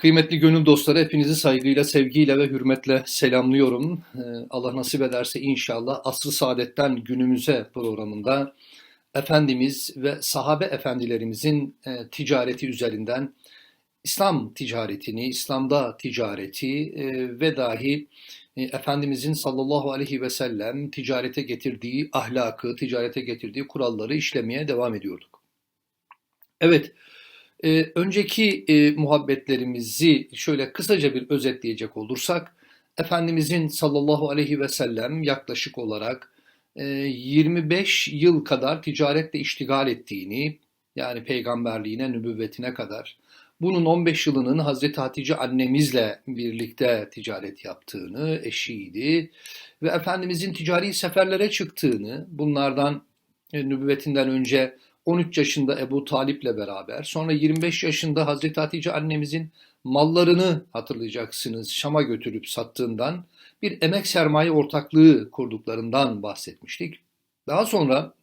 Kıymetli gönül dostları hepinizi saygıyla, sevgiyle ve hürmetle selamlıyorum. Ee, Allah nasip ederse inşallah Asr-ı Saadet'ten günümüze programında Efendimiz ve sahabe efendilerimizin e, ticareti üzerinden İslam ticaretini, İslam'da ticareti e, ve dahi e, Efendimizin sallallahu aleyhi ve sellem ticarete getirdiği ahlakı, ticarete getirdiği kuralları işlemeye devam ediyorduk. Evet, ee, önceki e, muhabbetlerimizi şöyle kısaca bir özetleyecek olursak, Efendimizin sallallahu aleyhi ve sellem yaklaşık olarak e, 25 yıl kadar ticaretle iştigal ettiğini, yani peygamberliğine, nübüvvetine kadar, bunun 15 yılının Hazreti Hatice annemizle birlikte ticaret yaptığını, eşiydi ve Efendimizin ticari seferlere çıktığını, bunlardan e, nübüvvetinden önce 13 yaşında Ebu Talip'le beraber, sonra 25 yaşında Hazreti Hatice annemizin mallarını hatırlayacaksınız Şam'a götürüp sattığından bir emek sermaye ortaklığı kurduklarından bahsetmiştik. Daha sonra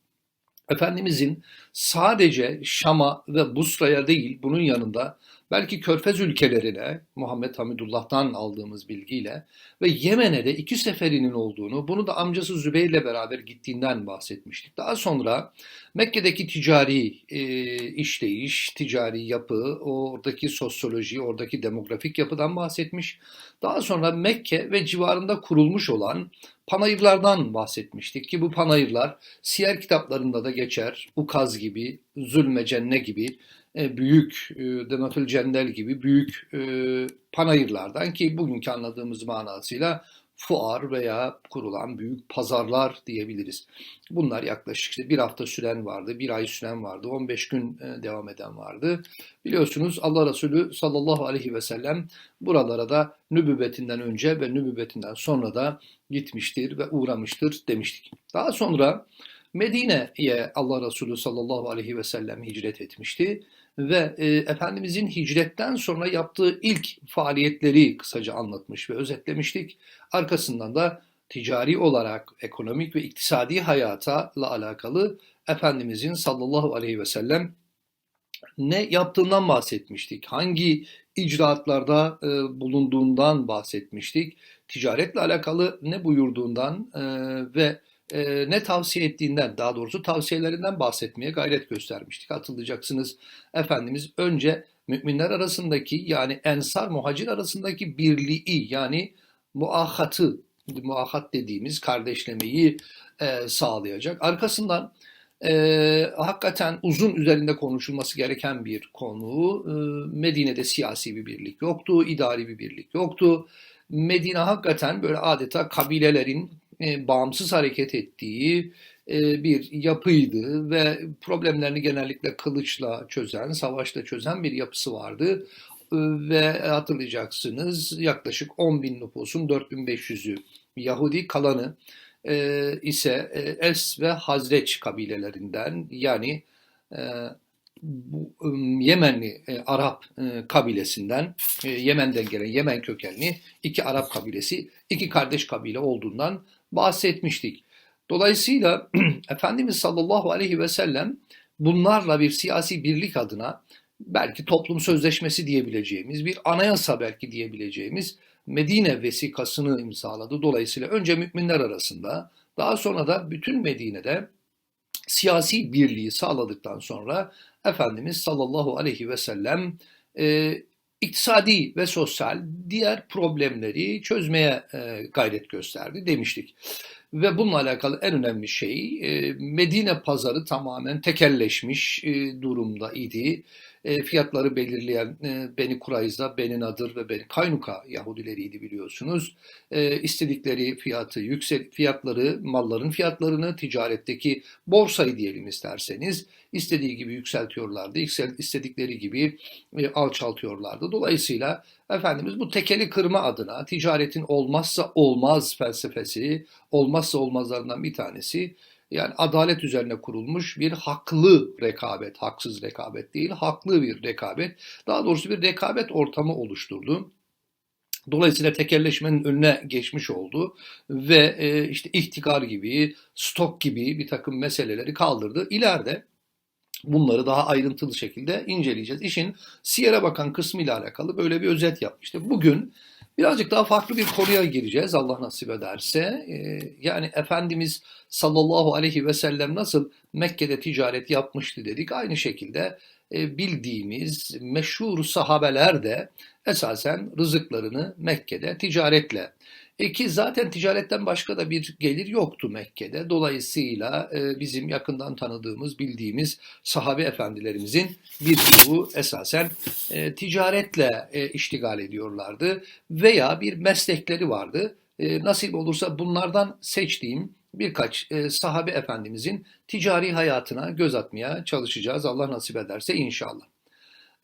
Efendimizin sadece Şam'a ve Busra'ya değil bunun yanında belki Körfez ülkelerine Muhammed Hamidullah'tan aldığımız bilgiyle ve Yemen'e de iki seferinin olduğunu, bunu da amcası Zübeyir'le beraber gittiğinden bahsetmiştik. Daha sonra Mekke'deki ticari e, işleyiş, ticari yapı, oradaki sosyoloji, oradaki demografik yapıdan bahsetmiş. Daha sonra Mekke ve civarında kurulmuş olan panayırlardan bahsetmiştik ki bu panayırlar siyer kitaplarında da geçer. Ukaz gibi, Zulme Cenne gibi büyük e, Demetül Cendel gibi büyük e, panayırlardan ki bugünkü anladığımız manasıyla fuar veya kurulan büyük pazarlar diyebiliriz. Bunlar yaklaşık işte bir hafta süren vardı, bir ay süren vardı, 15 gün devam eden vardı. Biliyorsunuz Allah Resulü sallallahu aleyhi ve sellem buralara da nübüvvetinden önce ve nübüvvetinden sonra da gitmiştir ve uğramıştır demiştik. Daha sonra Medine'ye Allah Resulü sallallahu aleyhi ve sellem hicret etmişti ve e, Efendimizin hicretten sonra yaptığı ilk faaliyetleri kısaca anlatmış ve özetlemiştik. Arkasından da ticari olarak ekonomik ve iktisadi hayatla alakalı Efendimizin sallallahu aleyhi ve sellem ne yaptığından bahsetmiştik. Hangi icraatlarda e, bulunduğundan bahsetmiştik. Ticaretle alakalı ne buyurduğundan e, ve e, ne tavsiye ettiğinden, daha doğrusu tavsiyelerinden bahsetmeye gayret göstermiştik. Hatırlayacaksınız Efendimiz önce müminler arasındaki yani ensar muhacir arasındaki birliği yani muahatı, muahat dediğimiz kardeşlemeyi e, sağlayacak. Arkasından e, hakikaten uzun üzerinde konuşulması gereken bir konu. E, Medine'de siyasi bir birlik yoktu, idari bir birlik yoktu. Medine hakikaten böyle adeta kabilelerin e, bağımsız hareket ettiği e, bir yapıydı ve problemlerini genellikle kılıçla çözen, savaşla çözen bir yapısı vardı. E, ve hatırlayacaksınız yaklaşık 10 bin nüfusun 4500'ü Yahudi kalanı e, ise e, Es ve Hazreç kabilelerinden yani e, bu Yemenli e, Arap e, kabilesinden, e, Yemen'den gelen Yemen kökenli iki Arap kabilesi, iki kardeş kabile olduğundan bahsetmiştik. Dolayısıyla Efendimiz sallallahu aleyhi ve sellem bunlarla bir siyasi birlik adına belki toplum sözleşmesi diyebileceğimiz, bir anayasa belki diyebileceğimiz Medine vesikasını imzaladı. Dolayısıyla önce müminler arasında, daha sonra da bütün Medine'de siyasi birliği sağladıktan sonra Efendimiz sallallahu aleyhi ve sellem e, iktisadi ve sosyal diğer problemleri çözmeye e, gayret gösterdi demiştik. Ve bununla alakalı en önemli şey e, Medine pazarı tamamen tekelleşmiş e, durumda idi. E, fiyatları belirleyen e, Beni Kurayza, Beni Nadır ve Beni Kaynuka Yahudileriydi biliyorsunuz. E, istedikleri fiyatı, yüksek fiyatları, malların fiyatlarını ticaretteki borsayı diyelim isterseniz istediği gibi yükseltiyorlardı. istedikleri gibi alçaltıyorlardı. Dolayısıyla Efendimiz bu tekeli kırma adına ticaretin olmazsa olmaz felsefesi, olmazsa olmazlarından bir tanesi yani adalet üzerine kurulmuş bir haklı rekabet, haksız rekabet değil, haklı bir rekabet. Daha doğrusu bir rekabet ortamı oluşturdu. Dolayısıyla tekelleşmenin önüne geçmiş oldu ve e, işte ihtikar gibi, stok gibi bir takım meseleleri kaldırdı. İleride Bunları daha ayrıntılı şekilde inceleyeceğiz. İşin siyere bakan kısmı ile alakalı böyle bir özet yapmıştım. Bugün birazcık daha farklı bir konuya gireceğiz Allah nasip ederse. Ee, yani Efendimiz sallallahu aleyhi ve sellem nasıl Mekke'de ticaret yapmıştı dedik. Aynı şekilde e, bildiğimiz meşhur sahabeler de esasen rızıklarını Mekke'de ticaretle e ki zaten ticaretten başka da bir gelir yoktu Mekke'de. Dolayısıyla e, bizim yakından tanıdığımız, bildiğimiz sahabe efendilerimizin birçoğu esasen e, ticaretle e, iştigal ediyorlardı veya bir meslekleri vardı. E, nasip olursa bunlardan seçtiğim birkaç e, sahabe efendimizin ticari hayatına göz atmaya çalışacağız. Allah nasip ederse inşallah.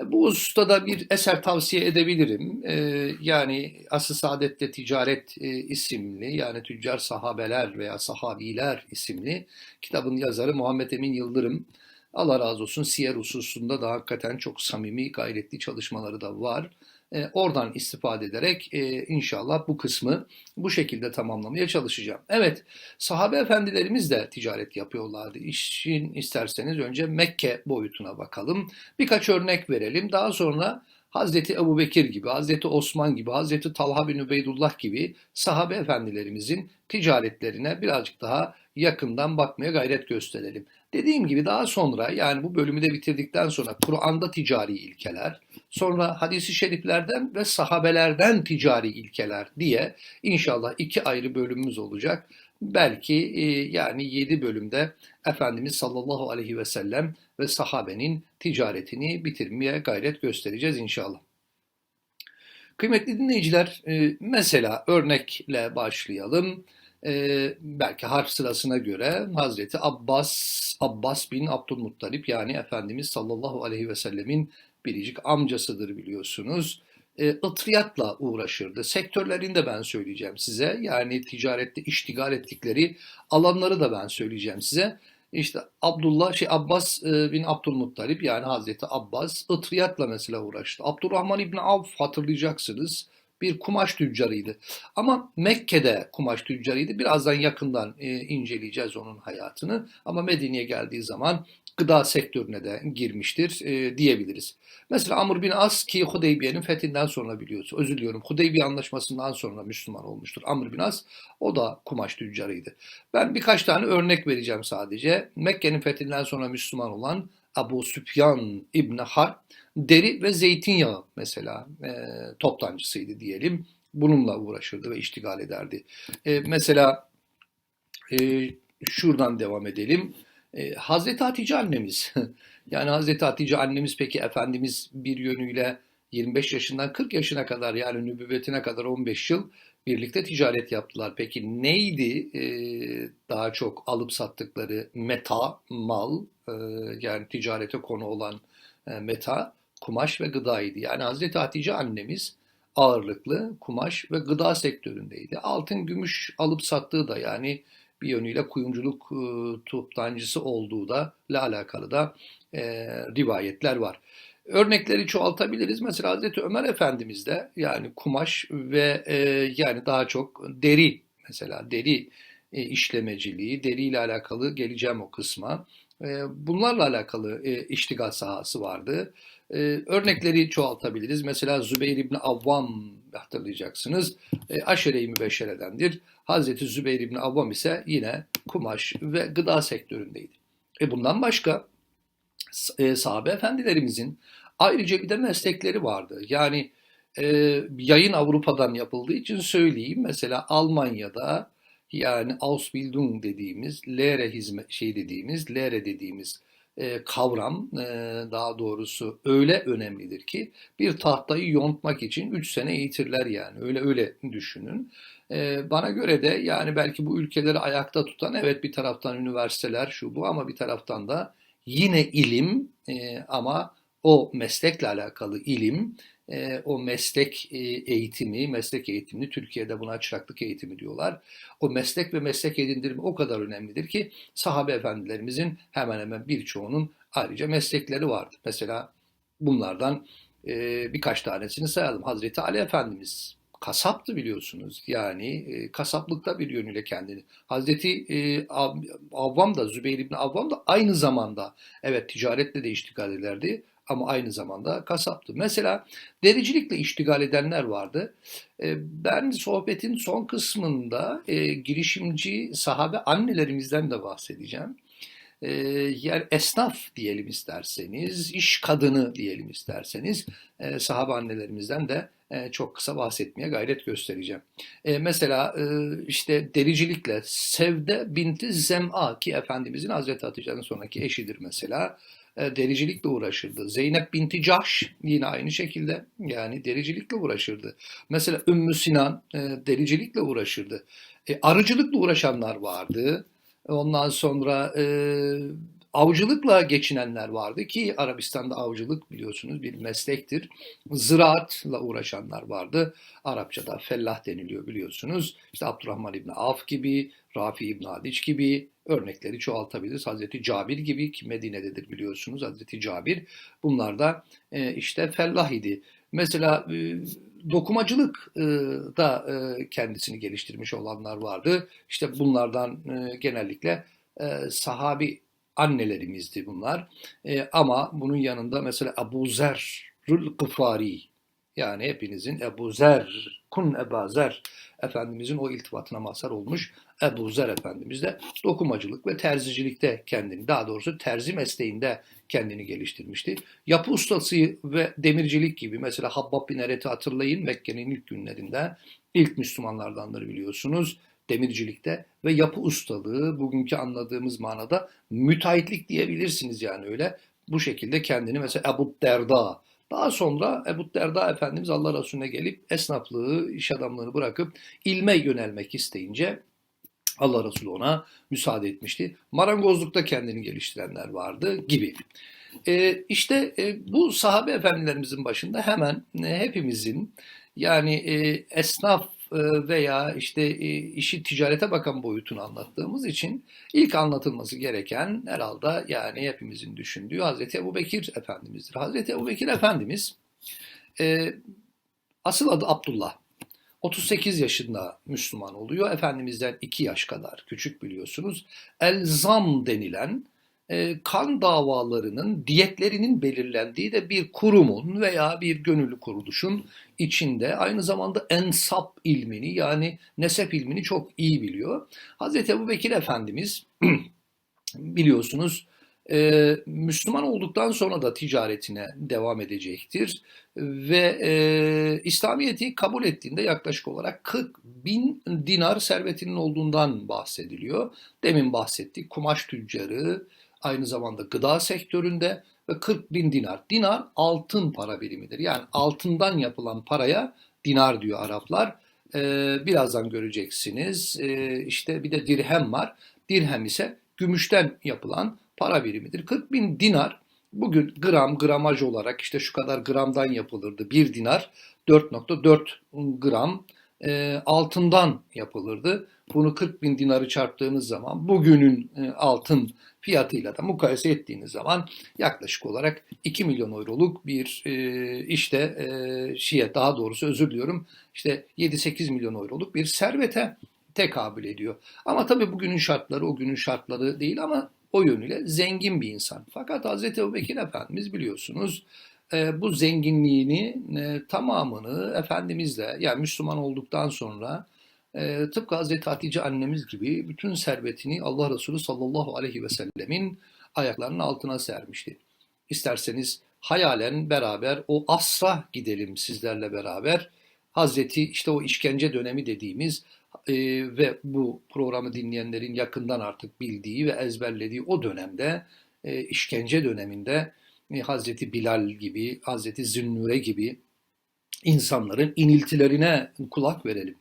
Bu ustada bir eser tavsiye edebilirim. Ee, yani Asıl Saadet'te Ticaret e, isimli yani Tüccar Sahabeler veya Sahabiler isimli kitabın yazarı Muhammed Emin Yıldırım. Allah razı olsun siyer hususunda da hakikaten çok samimi, gayretli çalışmaları da var. E, oradan istifade ederek e, inşallah bu kısmı bu şekilde tamamlamaya çalışacağım. Evet, sahabe efendilerimiz de ticaret yapıyorlardı. İşin isterseniz önce Mekke boyutuna bakalım. Birkaç örnek verelim. Daha sonra Hazreti Ebu Bekir gibi, Hazreti Osman gibi, Hazreti Talha bin Übeydullah gibi sahabe efendilerimizin ticaretlerine birazcık daha yakından bakmaya gayret gösterelim. Dediğim gibi daha sonra yani bu bölümü de bitirdikten sonra Kur'an'da ticari ilkeler, sonra hadisi şeriflerden ve sahabelerden ticari ilkeler diye inşallah iki ayrı bölümümüz olacak. Belki e, yani yedi bölümde Efendimiz sallallahu aleyhi ve sellem ve sahabenin ticaretini bitirmeye gayret göstereceğiz inşallah. Kıymetli dinleyiciler, e, mesela örnekle başlayalım. E, belki harf sırasına göre Hazreti Abbas, Abbas bin Abdülmuttalip yani Efendimiz sallallahu aleyhi ve sellemin biricik amcasıdır biliyorsunuz. E, ıtriyatla uğraşırdı. Sektörlerini de ben söyleyeceğim size. Yani ticarette iştigal ettikleri alanları da ben söyleyeceğim size. İşte Abdullah şey Abbas e, bin Abdülmuttalip yani Hazreti Abbas ıtriyatla mesela uğraştı. Abdurrahman İbni Avf hatırlayacaksınız bir kumaş tüccarıydı. Ama Mekke'de kumaş tüccarıydı. Birazdan yakından e, inceleyeceğiz onun hayatını. Ama Medine'ye geldiği zaman gıda sektörüne de girmiştir e, diyebiliriz. Mesela Amr bin As ki Hudeybiye'nin fethinden sonra biliyorsunuz. Özür diliyorum. Hudeybiye anlaşmasından sonra Müslüman olmuştur. Amr bin As o da kumaş tüccarıydı. Ben birkaç tane örnek vereceğim sadece. Mekke'nin fethinden sonra Müslüman olan Abu Süfyan İbni Harp deri ve zeytinyağı mesela e, toptancısıydı diyelim. Bununla uğraşırdı ve iştigal ederdi. E, mesela e, şuradan devam edelim. E, Hazreti Hatice annemiz, yani Hazreti Hatice annemiz peki Efendimiz bir yönüyle 25 yaşından 40 yaşına kadar yani nübüvvetine kadar 15 yıl birlikte ticaret yaptılar. Peki neydi e, daha çok alıp sattıkları meta, mal e, yani ticarete konu olan e, meta, kumaş ve gıdaydı. Yani Hazreti Hatice annemiz ağırlıklı kumaş ve gıda sektöründeydi. Altın, gümüş alıp sattığı da yani bir yönüyle kuyumculuk e, toptancısı olduğu da ile alakalı da e, rivayetler var. Örnekleri çoğaltabiliriz. Mesela Hazreti Ömer Efendimiz de yani kumaş ve e, yani daha çok deri mesela deri e, işlemeciliği, deriyle alakalı geleceğim o kısma. E, bunlarla alakalı e, iştigal sahası vardı. E, örnekleri çoğaltabiliriz. Mesela Zübeyir İbni Avvam hatırlayacaksınız. E, Aşere-i Mübeşşere'dendir. Hazreti Zübeyir İbni Avvam ise yine kumaş ve gıda sektöründeydi. E bundan başka e, sahabe efendilerimizin ayrıca bir de meslekleri vardı. Yani e, yayın Avrupa'dan yapıldığı için söyleyeyim. Mesela Almanya'da yani Ausbildung dediğimiz, Lehre hizmet şey dediğimiz, Lehre dediğimiz e, kavram e, daha doğrusu öyle önemlidir ki bir tahtayı yontmak için 3 sene eğitirler yani. Öyle öyle düşünün. E, bana göre de yani belki bu ülkeleri ayakta tutan evet bir taraftan üniversiteler şu bu ama bir taraftan da yine ilim ama o meslekle alakalı ilim, e, o meslek e, eğitimi, meslek eğitimini Türkiye'de buna çıraklık eğitimi diyorlar. O meslek ve meslek edindirme o kadar önemlidir ki sahabe efendilerimizin hemen hemen birçoğunun ayrıca meslekleri vardı. Mesela bunlardan e, birkaç tanesini sayalım. Hazreti Ali Efendimiz kasaptı biliyorsunuz. Yani e, kasaplıkta bir yönüyle kendini. Hazreti e, Avvam da Zübeyir İbni Avvam da aynı zamanda evet ticaretle de iştigal ederdi ama aynı zamanda kasaptı. Mesela dericilikle iştigal edenler vardı. E, ben sohbetin son kısmında e, girişimci sahabe annelerimizden de bahsedeceğim. E, yani esnaf diyelim isterseniz, iş kadını diyelim isterseniz sahabe annelerimizden de çok kısa bahsetmeye gayret göstereceğim. Mesela işte dericilikle Sevde binti Zem'a ki Efendimizin Hazreti Hatice'nin sonraki eşidir mesela dericilikle uğraşırdı. Zeynep binti Cahş yine aynı şekilde yani dericilikle uğraşırdı. Mesela Ümmü Sinan e, dericilikle uğraşırdı. E, arıcılıkla uğraşanlar vardı. Ondan sonra e, avcılıkla geçinenler vardı ki Arabistan'da avcılık biliyorsunuz bir meslektir. Ziraatla uğraşanlar vardı. Arapçada fellah deniliyor biliyorsunuz. İşte Abdurrahman İbni Avf gibi, Rafi İbni Adiç gibi örnekleri çoğaltabiliriz. Hazreti Cabir gibi ki Medine'dedir biliyorsunuz Hazreti Cabir. Bunlar da e, işte fellah idi. Mesela e, dokumacılık e, da kendisini geliştirmiş olanlar vardı. İşte bunlardan genellikle sahabi annelerimizdi bunlar. E, ama bunun yanında mesela Ebu Zer'ül Gıfari yani hepinizin Ebu Zer, Kun Eba Zer Efendimizin o iltifatına mazhar olmuş Ebu Zer Efendimiz de dokumacılık ve terzicilikte kendini, daha doğrusu terzi mesleğinde kendini geliştirmişti. Yapı ustası ve demircilik gibi mesela Habbab bin Eret'i hatırlayın Mekke'nin ilk günlerinde ilk Müslümanlardandır biliyorsunuz demircilikte ve yapı ustalığı bugünkü anladığımız manada müteahhitlik diyebilirsiniz yani öyle. Bu şekilde kendini mesela Ebu Derda daha sonra Ebu Derda Efendimiz Allah Resulüne gelip esnaflığı, iş adamlığını bırakıp ilme yönelmek isteyince Allah Resulü ona müsaade etmişti. Marangozlukta kendini geliştirenler vardı gibi. E, işte e, bu sahabe efendilerimizin başında hemen e, hepimizin yani e, esnaf veya işte e, işi ticarete bakan boyutunu anlattığımız için ilk anlatılması gereken herhalde yani hepimizin düşündüğü Hazreti Ebu Bekir Efendimiz'dir. Hazreti Ebu Bekir Efendimiz e, asıl adı Abdullah. 38 yaşında Müslüman oluyor. Efendimiz'den 2 yaş kadar küçük biliyorsunuz. Elzam denilen e, kan davalarının diyetlerinin belirlendiği de bir kurumun veya bir gönüllü kuruluşun içinde aynı zamanda ensap ilmini yani nesep ilmini çok iyi biliyor. Hazreti Ebu Bekir Efendimiz biliyorsunuz e, Müslüman olduktan sonra da ticaretine devam edecektir ve e, İslamiyet'i kabul ettiğinde yaklaşık olarak 40 bin dinar servetinin olduğundan bahsediliyor. Demin bahsettik kumaş tüccarı aynı zamanda gıda sektöründe ve 40 bin dinar. Dinar altın para birimidir. Yani altından yapılan paraya dinar diyor Araplar. Ee, birazdan göreceksiniz. Ee, işte bir de dirhem var. Dirhem ise gümüşten yapılan para birimidir. 40 bin dinar bugün gram gramaj olarak işte şu kadar gramdan yapılırdı. Bir dinar 4.4 gram e, altından yapılırdı. Bunu 40 bin dinarı çarptığınız zaman bugünün e, altın fiyatıyla da mukayese ettiğiniz zaman yaklaşık olarak 2 milyon euroluk bir e, işte e, şiye daha doğrusu özür diliyorum işte 7-8 milyon euroluk bir servete tekabül ediyor. Ama tabii bugünün şartları o günün şartları değil ama o yönüyle zengin bir insan. Fakat Hz. Ebubekir Efendimiz biliyorsunuz e, bu zenginliğini e, tamamını Efendimizle yani Müslüman olduktan sonra e, tıpkı Hazreti Hatice annemiz gibi bütün servetini Allah Resulü sallallahu aleyhi ve sellemin ayaklarının altına sermişti. İsterseniz hayalen beraber o asra gidelim sizlerle beraber. Hazreti işte o işkence dönemi dediğimiz e, ve bu programı dinleyenlerin yakından artık bildiği ve ezberlediği o dönemde e, işkence döneminde e, Hazreti Bilal gibi, Hazreti Zünnure gibi insanların iniltilerine kulak verelim.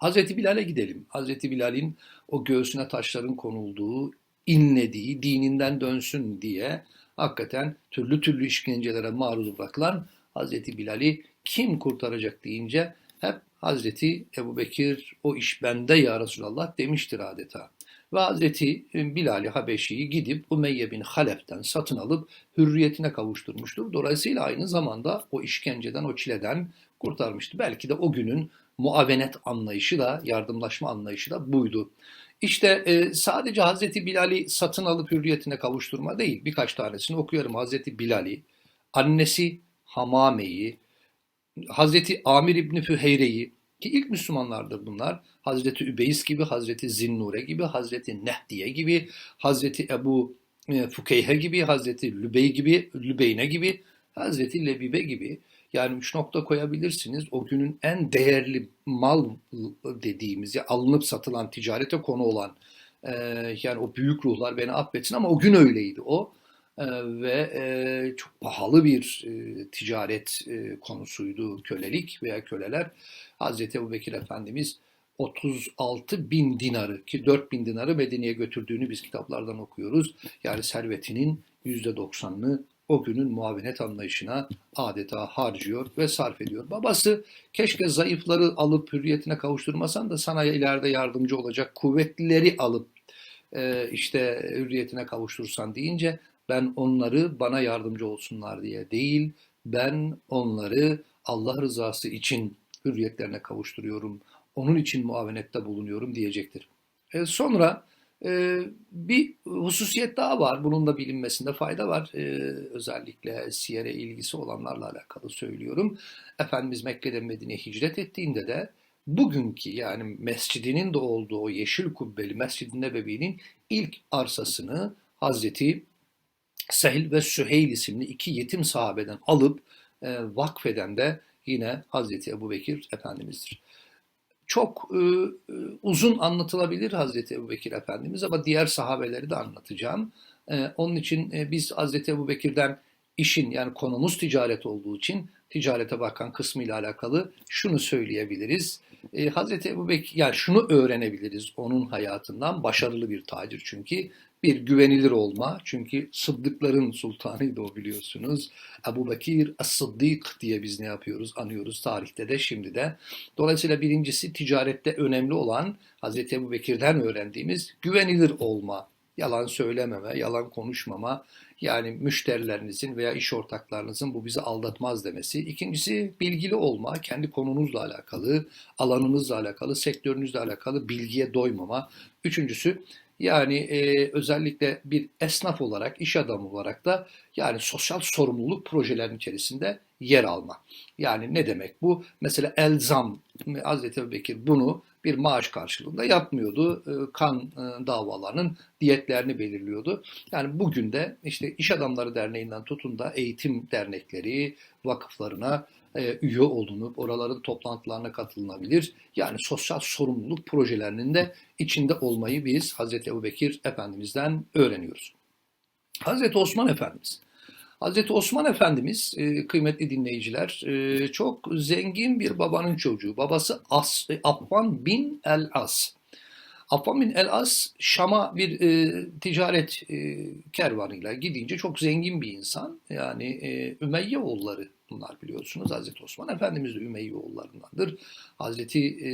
Hazreti Bilal'e gidelim. Hazreti Bilal'in o göğsüne taşların konulduğu, inlediği, dininden dönsün diye hakikaten türlü türlü işkencelere maruz bırakılan Hazreti Bilal'i kim kurtaracak deyince hep Hazreti Ebu Bekir o iş bende ya Resulallah demiştir adeta. Ve Hazreti Bilal-i Habeşi'yi gidip Umeyye bin Halef'ten satın alıp hürriyetine kavuşturmuştur. Dolayısıyla aynı zamanda o işkenceden, o çileden kurtarmıştı. Belki de o günün muavenet anlayışı da, yardımlaşma anlayışı da buydu. İşte e, sadece Hazreti Bilal'i satın alıp hürriyetine kavuşturma değil, birkaç tanesini okuyorum. Hazreti Bilal'i, annesi Hamame'yi, Hazreti Amir İbni Füheyre'yi, ki ilk Müslümanlardır bunlar. Hazreti Übeys gibi, Hazreti Zinnure gibi, Hazreti Nehdiye gibi, Hazreti Ebu e, Fukeyhe gibi, Hazreti Lübey gibi, Lübeyne gibi, Hazreti Lebibe gibi. Yani üç nokta koyabilirsiniz. O günün en değerli mal dediğimiz, ya alınıp satılan, ticarete konu olan, e, yani o büyük ruhlar beni affetsin ama o gün öyleydi o. E, ve e, çok pahalı bir e, ticaret e, konusuydu kölelik veya köleler. Hazreti Ebu Bekir Efendimiz 36 bin dinarı ki 4 bin dinarı Medine'ye götürdüğünü biz kitaplardan okuyoruz. Yani servetinin %90'ını o günün muavenet anlayışına adeta harcıyor ve sarf ediyor. Babası keşke zayıfları alıp hürriyetine kavuşturmasan da sana ileride yardımcı olacak kuvvetlileri alıp e, işte hürriyetine kavuştursan deyince ben onları bana yardımcı olsunlar diye değil, ben onları Allah rızası için hürriyetlerine kavuşturuyorum, onun için muavenette bulunuyorum diyecektir. E, sonra e, bir hususiyet daha var, bunun da bilinmesinde fayda var. E, özellikle siyere ilgisi olanlarla alakalı söylüyorum. Efendimiz Mekke'den Medine'ye hicret ettiğinde de bugünkü yani mescidinin de olduğu yeşil kubbeli Mescid-i Nebevi'nin ilk arsasını Hazreti Sehil ve Süheyl isimli iki yetim sahabeden alıp e, vakfeden de yine Hazreti Ebu Bekir Efendimiz'dir. Çok e, e, uzun anlatılabilir Hazreti Ebu Bekir Efendimiz ama diğer sahabeleri de anlatacağım. E, onun için e, biz Hazreti Ebu Bekir'den işin yani konumuz ticaret olduğu için ticarete bakan kısmı ile alakalı şunu söyleyebiliriz. E, Hazreti Ebu Bekir, yani şunu öğrenebiliriz onun hayatından. Başarılı bir tacir çünkü bir güvenilir olma. Çünkü sıddıkların sultanıydı o biliyorsunuz. Ebu Bekir As-Sıddık diye biz ne yapıyoruz? Anıyoruz tarihte de şimdi de. Dolayısıyla birincisi ticarette önemli olan Hazreti Ebu Bekir'den öğrendiğimiz güvenilir olma. Yalan söylememe, yalan konuşmama, yani müşterilerinizin veya iş ortaklarınızın bu bizi aldatmaz demesi. İkincisi bilgili olma, kendi konunuzla alakalı, alanınızla alakalı, sektörünüzle alakalı bilgiye doymama. Üçüncüsü yani e, özellikle bir esnaf olarak, iş adamı olarak da yani sosyal sorumluluk projelerin içerisinde yer alma. Yani ne demek bu? Mesela elzam, Hazreti Ebubekir bunu bir maaş karşılığında yapmıyordu. Kan davalarının diyetlerini belirliyordu. Yani bugün de işte İş Adamları Derneği'nden tutun da eğitim dernekleri, vakıflarına e, üye olunup oraların toplantılarına katılınabilir. Yani sosyal sorumluluk projelerinin de içinde olmayı biz Hazreti Ebubekir Efendimiz'den öğreniyoruz. Hazreti Osman Efendimiz. Hazreti Osman Efendimiz e, kıymetli dinleyiciler e, çok zengin bir babanın çocuğu. Babası As, Affan bin el-As. Affan bin el-As Şam'a bir e, ticaret e, kervanıyla gidince çok zengin bir insan. Yani e, Ümeyye oğulları bunlar biliyorsunuz. Hazreti Osman Efendimiz de Ümeyye oğullarındandır. Hazreti e,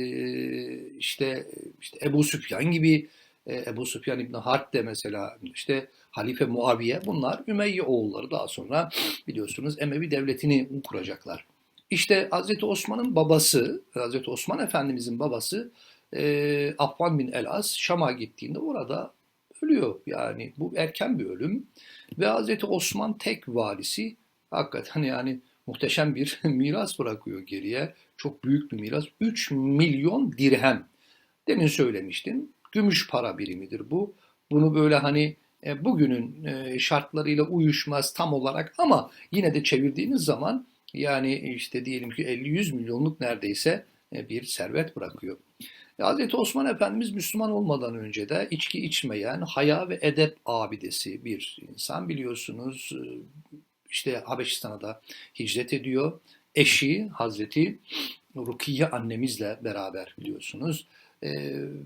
işte, işte Ebu Süfyan gibi e, Ebu Süfyan İbni Harp de mesela işte Halife Muaviye bunlar Ümeyye oğulları daha sonra biliyorsunuz Emevi devletini kuracaklar. İşte Hazreti Osman'ın babası, Hazreti Osman Efendimizin babası e, Affan bin El-As Şam'a gittiğinde orada ölüyor. Yani bu erken bir ölüm. Ve Hazreti Osman tek valisi hakikaten yani muhteşem bir miras bırakıyor geriye. Çok büyük bir miras. 3 milyon dirhem. Demin söylemiştim. Gümüş para birimidir bu. Bunu böyle hani e, bugünün e, şartlarıyla uyuşmaz tam olarak ama yine de çevirdiğiniz zaman yani işte diyelim ki 50-100 milyonluk neredeyse e, bir servet bırakıyor. Hazreti Osman Efendimiz Müslüman olmadan önce de içki içmeyen, haya ve edep abidesi bir insan biliyorsunuz. İşte Habeşistan'a da hicret ediyor. Eşi Hazreti Rukiye annemizle beraber biliyorsunuz.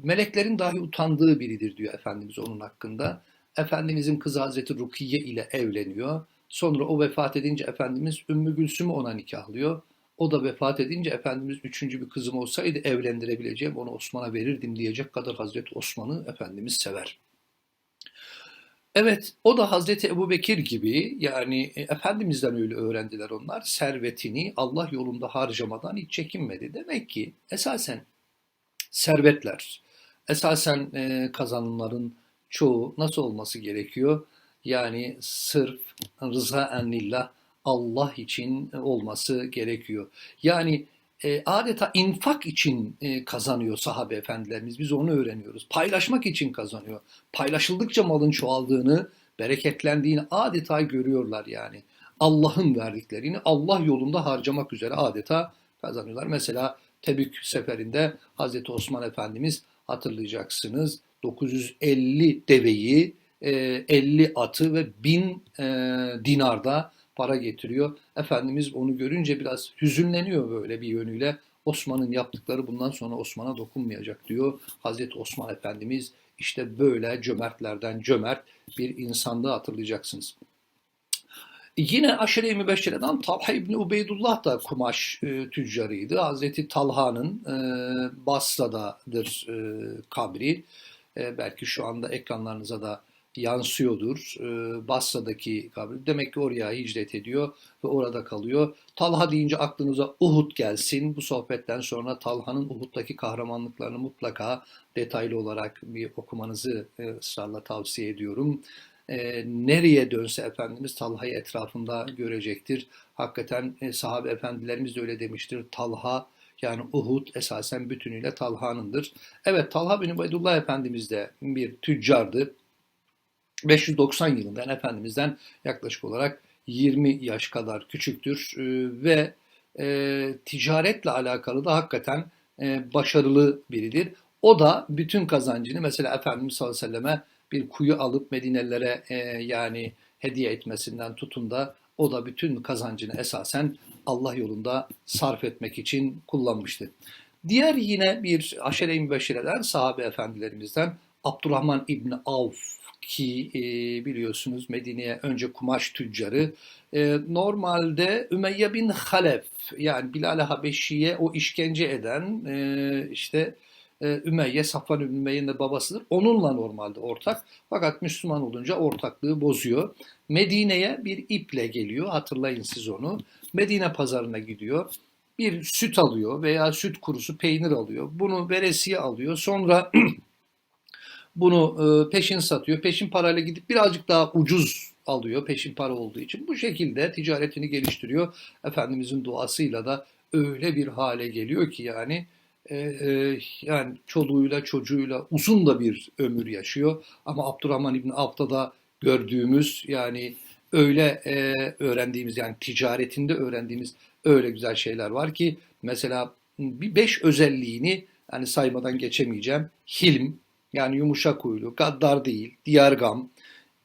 meleklerin dahi utandığı biridir diyor Efendimiz onun hakkında. Efendimizin kızı Hazreti Rukiye ile evleniyor. Sonra o vefat edince Efendimiz Ümmü Gülsüm'ü ona nikahlıyor. O da vefat edince Efendimiz üçüncü bir kızım olsaydı evlendirebileceğim onu Osman'a verirdim diyecek kadar Hazreti Osman'ı Efendimiz sever. Evet, o da Hazreti Ebubekir gibi yani e, Efendimiz'den öyle öğrendiler onlar. Servetini Allah yolunda harcamadan hiç çekinmedi. Demek ki esasen servetler, esasen e, kazanımların çoğu nasıl olması gerekiyor? Yani sırf rıza enlillah Allah için olması gerekiyor. Yani e, adeta infak için e, kazanıyor sahabe efendilerimiz. Biz onu öğreniyoruz. Paylaşmak için kazanıyor. Paylaşıldıkça malın çoğaldığını, bereketlendiğini adeta görüyorlar yani. Allah'ın verdiklerini Allah yolunda harcamak üzere adeta kazanıyorlar. Mesela Tebük seferinde Hazreti Osman Efendimiz hatırlayacaksınız 950 deveyi, e, 50 atı ve 1000 e, dinarda para getiriyor. Efendimiz onu görünce biraz hüzünleniyor böyle bir yönüyle. Osman'ın yaptıkları bundan sonra Osman'a dokunmayacak diyor. Hazreti Osman Efendimiz işte böyle cömertlerden cömert bir insanlığı hatırlayacaksınız. Yine aşire-i mübeşşereden Talha İbni Ubeydullah da kumaş e, tüccarıydı. Hazreti Talha'nın e, Basra'dadır e, kabri. E, belki şu anda ekranlarınıza da yansıyordur. E, Basra'daki kabri. Demek ki oraya hicret ediyor ve orada kalıyor. Talha deyince aklınıza Uhud gelsin. Bu sohbetten sonra Talha'nın Uhud'daki kahramanlıklarını mutlaka detaylı olarak bir okumanızı e, ısrarla tavsiye ediyorum e, nereye dönse Efendimiz Talha'yı etrafında görecektir. Hakikaten e, sahabe efendilerimiz de öyle demiştir. Talha yani Uhud esasen bütünüyle Talha'nındır. Evet Talha bin Ubeydullah Efendimiz de bir tüccardı. 590 yılında yani Efendimiz'den yaklaşık olarak 20 yaş kadar küçüktür e, ve e, ticaretle alakalı da hakikaten e, başarılı biridir. O da bütün kazancını mesela Efendimiz sallallahu aleyhi ve selleme bir kuyu alıp Medinelilere e, yani hediye etmesinden tutun da o da bütün kazancını esasen Allah yolunda sarf etmek için kullanmıştı. Diğer yine bir aşere-i mübeşşireden sahabe efendilerimizden Abdurrahman İbni Avf ki e, biliyorsunuz Medine'ye önce kumaş tüccarı. E, normalde Ümeyye bin Halef yani Bilal-i Habeşi'ye o işkence eden e, işte e, Ümeyye, Safvan Ümeyye'nin de babasıdır. Onunla normalde ortak. Fakat Müslüman olunca ortaklığı bozuyor. Medine'ye bir iple geliyor. Hatırlayın siz onu. Medine pazarına gidiyor. Bir süt alıyor veya süt kurusu peynir alıyor. Bunu veresiye alıyor. Sonra bunu e, peşin satıyor. Peşin parayla gidip birazcık daha ucuz alıyor peşin para olduğu için. Bu şekilde ticaretini geliştiriyor. Efendimizin duasıyla da öyle bir hale geliyor ki yani e, e, yani çoluğuyla çocuğuyla uzun da bir ömür yaşıyor. Ama Abdurrahman İbni Avf'ta da gördüğümüz yani öyle öğrendiğimiz yani ticaretinde öğrendiğimiz öyle güzel şeyler var ki mesela bir beş özelliğini yani saymadan geçemeyeceğim. Hilm yani yumuşak huylu, gaddar değil, diyargam,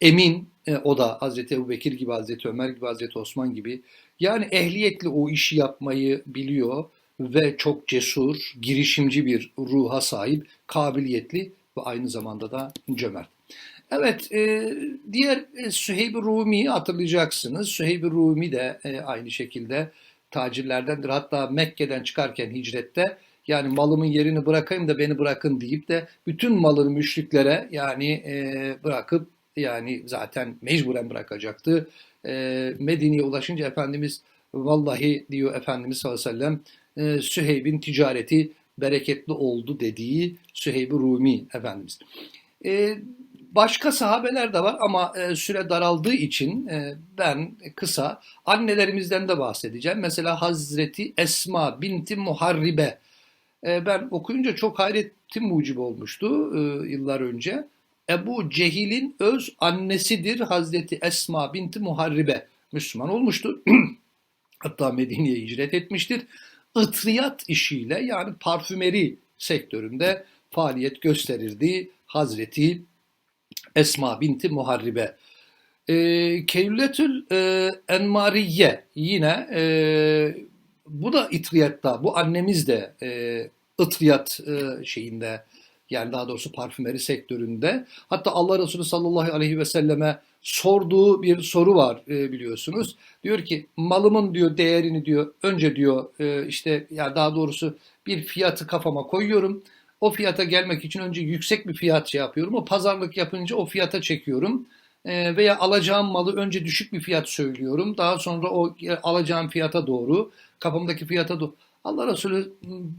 emin e, o da Hazreti Ebu Bekir gibi, Hazreti Ömer gibi, Hazreti Osman gibi. Yani ehliyetli o işi yapmayı biliyor ve çok cesur, girişimci bir ruha sahip, kabiliyetli ve aynı zamanda da cömert. Evet, e, diğer e, Süheyb-i Rumi hatırlayacaksınız. Süheyb-i Rumi de e, aynı şekilde tacirlerdendir. Hatta Mekke'den çıkarken hicrette yani malımın yerini bırakayım da beni bırakın deyip de bütün malını müşriklere yani e, bırakıp yani zaten mecburen bırakacaktı. E, Medine'ye ulaşınca Efendimiz vallahi diyor Efendimiz sallallahu aleyhi ve sellem e, Süheyb'in ticareti bereketli oldu dediği Süheyb-i Rumi Efendimiz. E, başka sahabeler de var ama e, süre daraldığı için e, ben kısa annelerimizden de bahsedeceğim. Mesela Hazreti Esma binti Muharribe. E, ben okuyunca çok hayretim mucib olmuştu e, yıllar önce. Ebu Cehil'in öz annesidir Hazreti Esma binti Muharribe. Müslüman olmuştu. Hatta Medine'ye hicret etmiştir ıtriyat işiyle yani parfümeri sektöründe faaliyet gösterirdi Hazreti Esma binti Muharribe. E, Kevletül e, Enmariye yine e, bu da itriyatta, bu annemiz de e, ıtriyat e, şeyinde yani daha doğrusu parfümeri sektöründe. Hatta Allah Resulü sallallahu aleyhi ve selleme sorduğu bir soru var e, biliyorsunuz. Diyor ki malımın diyor değerini diyor önce diyor e, işte ya daha doğrusu bir fiyatı kafama koyuyorum. O fiyata gelmek için önce yüksek bir fiyat şey yapıyorum. O pazarlık yapınca o fiyata çekiyorum. Veya alacağım malı önce düşük bir fiyat söylüyorum. Daha sonra o alacağım fiyata doğru, kafamdaki fiyata doğru. Allah Resulü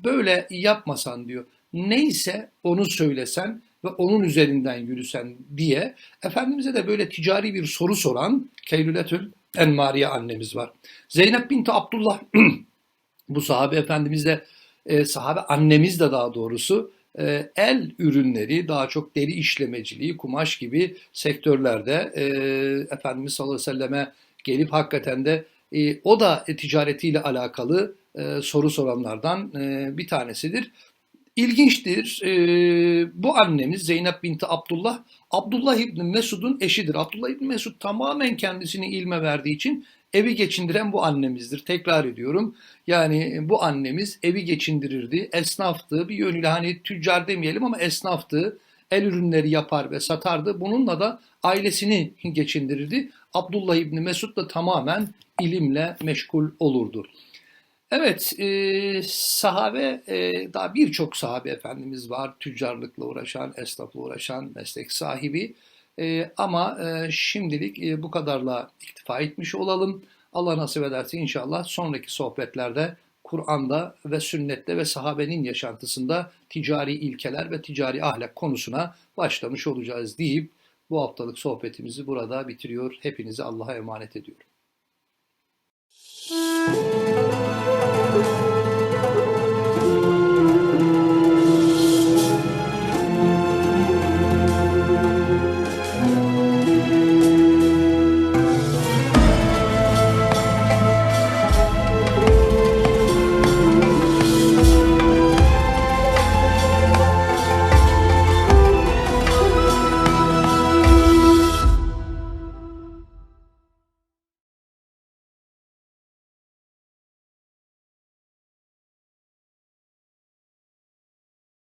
böyle yapmasan diyor. Neyse onu söylesen ve onun üzerinden yürüsen diye Efendimiz'e de böyle ticari bir soru soran Keylületül Enmariye annemiz var. Zeynep binti Abdullah bu sahabe efendimiz de e, sahabe annemiz de daha doğrusu e, el ürünleri daha çok deri işlemeciliği, kumaş gibi sektörlerde e, Efendimiz sallallahu aleyhi ve selleme gelip hakikaten de e, o da ticaretiyle alakalı e, soru soranlardan e, bir tanesidir. İlginçtir. E, bu annemiz Zeynep binti Abdullah, Abdullah İbni Mesud'un eşidir. Abdullah İbni Mesud tamamen kendisini ilme verdiği için evi geçindiren bu annemizdir. Tekrar ediyorum. Yani bu annemiz evi geçindirirdi, esnaftı. Bir yönüyle hani tüccar demeyelim ama esnaftı. El ürünleri yapar ve satardı. Bununla da ailesini geçindirirdi. Abdullah İbni Mesud da tamamen ilimle meşgul olurdu. Evet, e, sahabe, e, daha birçok sahabe efendimiz var. Tüccarlıkla uğraşan, esnafla uğraşan, meslek sahibi. E, ama e, şimdilik e, bu kadarla iktifa etmiş olalım. Allah nasip ederse inşallah sonraki sohbetlerde Kur'an'da ve sünnette ve sahabenin yaşantısında ticari ilkeler ve ticari ahlak konusuna başlamış olacağız deyip bu haftalık sohbetimizi burada bitiriyor. Hepinizi Allah'a emanet ediyorum.